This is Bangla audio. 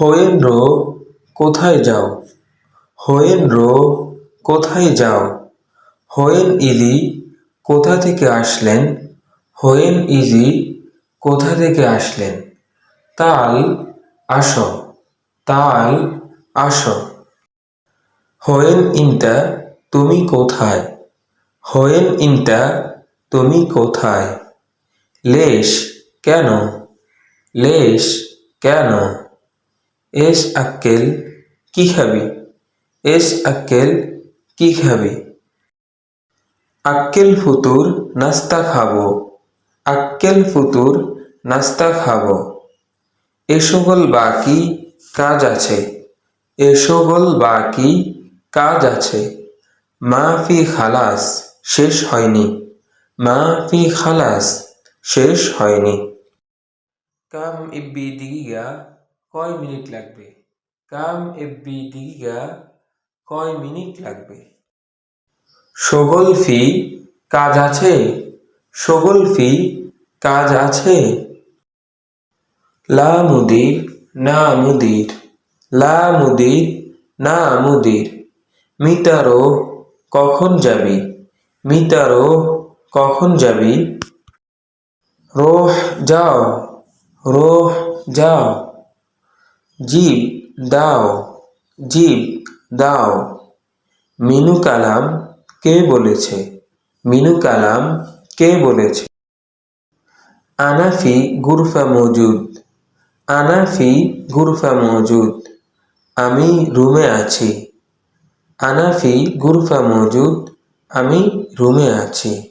হোয়েনরো কোথায় যাও? হোয়েনরো কোথায় যাও? হোয়েন ইলি, কোথা থেকে আসলেন? হোয়েন ইজি কোথা থেকে আসলেন? তাল, আসো। তাল, আসো। হোয়েন ইনটা তুমি কোথায়? হোয়েন ইনটা তুমি কোথায়? লেশ, কেন? লেশ, কেন? এস আক্কেল, কি খাবি? এস আক্কেল, কি খাবি? আক্কেল ফুতুর নাস্তা খাব। আক্কেল ফুতুর নাস্তা খাব। এ সকল বাকি কাজ আছে। এ সকল বাকি কাজ আছে। মা ফি খালাস, শেষ হয়নি। মা ফি খালাস, শেষ হয়নি। কাম ইব্বি দিগিগা কয় মিনিট লাগবে? কাম ইব্বি দিগিগা কয় মিনিট লাগবে? সগল ফি কাজ আছে? সগল ফি কাজ আছে? লা মুদির, না মুদির, লা মুদির, না মুদির। মিতারো কখন যাবি? মিতারো কখন যাবি? রোহ যাও রোহ যাও। জীব দাও জীব দাও। মিনু কালাম কে বলেছে? মিনু কালাম কে বলেছে? আনাফি গুরফা মজুদ। আনাফি গুরফা মজুদ। আমি রুমে আছি। আনাফি গুরফা মজুদ। আমি রুমে আছি।